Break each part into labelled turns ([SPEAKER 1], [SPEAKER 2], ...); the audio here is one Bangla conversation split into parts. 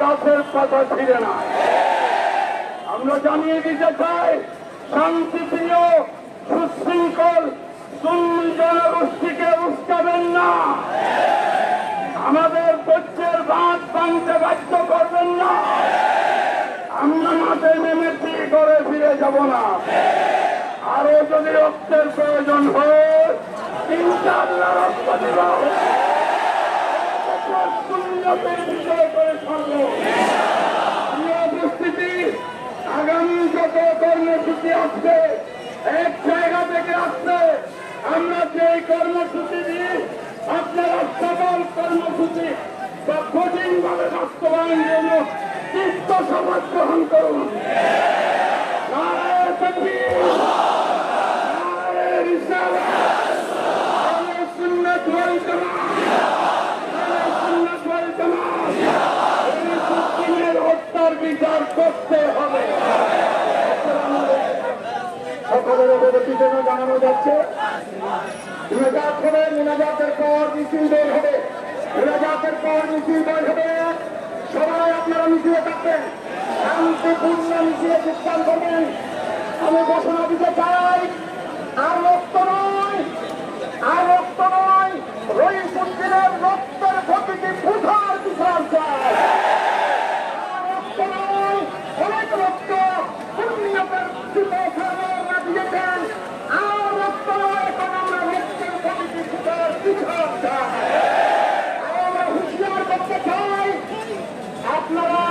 [SPEAKER 1] গাছের পাতা ছিঁড়ে না। আমরা জানিয়ে দিতে চাই, শান্তিপ্রিয়, সুশৃঙ্খল, সুন্নি জনগোষ্ঠীকে উস্কাবেন না। আমাদের পক্ষের বাঁধ ভাঙতে বাধ্য করবেন না। আমরা মাঠে নেমেছি করে ফিরে যাব না? আরও যদি রক্তের প্রয়োজন হয় ইনশাআল্লাহ রক্ত দিব। আগামী যত কর্মসূচি আসবে এক জায়গা থেকে আসবে আমরা যে কর্মসূচি দিই আপনারা সকল কর্মসূচি বা কঠিন ভাবে বাস্তবায়ন জন্য চিত্ত সমাজ গ্রহণ করুন নারায়ণ তকবীর! নারায়ণ হত্যার বিচার করতে হবে। সকলের অবগতির জন্য জানানো যাচ্ছে। মোনাজাত হবে মোনাজাতের পর মিছিল বের হবে। মোনাজাতের পর মিছিল বের হবে। সবাই আপনারা মিছিলে থাকবেন। শান্তিপূর্ণ মিছিলে যোগদান করবেন আমি ঘোষণা দিতে চাই আর রক্ত নয় আর রক্ত নয় রহিমুদ্দিনের রক্তের প্রতিটি বুধার বিচার চাই আর রক্ত নয় অনেক রক্ত পুণ্যতের চিন্তা দিয়েছেন আর রক্ত নয় এখন আমরা রক্তের প্রতিটি বুধার বিচার চাই আর আমরা হুঁশিয়ার করতে চাই আপনারা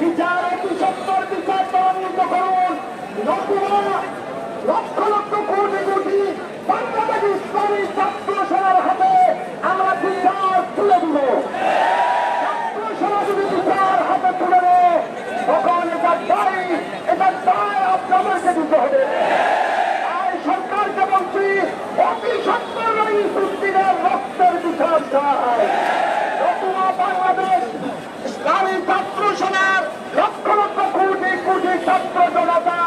[SPEAKER 1] বিচার অতি সত্তর বিচার ত্বরান্বিত করুন নতুবা লক্ষ লক্ষ কোটি কোটি বাংলাদেশ ইসলামী ছাত্র সেনার হাতে আমরা বিচার তুলে দিব ছাত্র সেনা যদি বিচার হাতে তুলে দেয় তখন এটা দায়ী এটা দায় আপনাদেরকে দিতে হবে তাই সরকারকে বলছি অতি সত্তর রক্তের বিচার চাই নতুবা বাংলাদেশ ইসলামী ছাত্র সেনার লক্ষ লক্ষ কোটি কোটি ছাত্র জনতা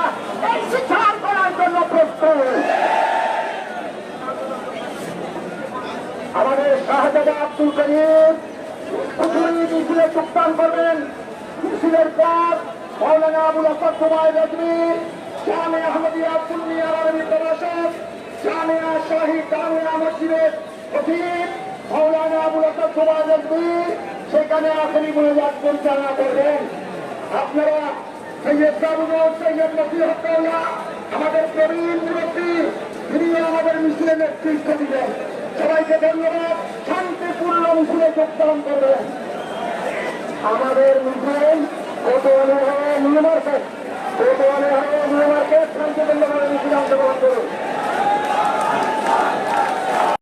[SPEAKER 1] এই বিচার করার জন্য প্রস্তুত আমাদের শাহজাদা আব্দুল করিম। মিছিলে যোগদান করবেন মিছিলের পর মৌলানা আবুল আসাদ কুমার রেজমি জামে আহমদিয়া পুন্নিয়া আলমী প্রভাষক, জামিয়া শাহী জামিয়া মসজিদের খতিব মৌলানা আবুল আসাদ কুমার রেজমি সেখানে আসেনি মোনাজাত পরিচালনা করবেন। আপনারা সৈয়দ বাবুগঞ্জ সৈয়দ নসিহতুল্লাহ আমাদের প্রবীণ মুরব্বী তিনি আমাদের মিছিলে নেতৃত্ব দিবেন সবাইকে ধন্যবাদ। শান্তিপূর্ণ মিছিলে যোগদান করবে। আমাদের মিছিল কোতোয়ালি হয় নিউ মার্কেট। কোতোয়ালি হয় নিউ মার্কেট, শান্তিপূর্ণভাবে মিছিলে অংশগ্রহণ করুন।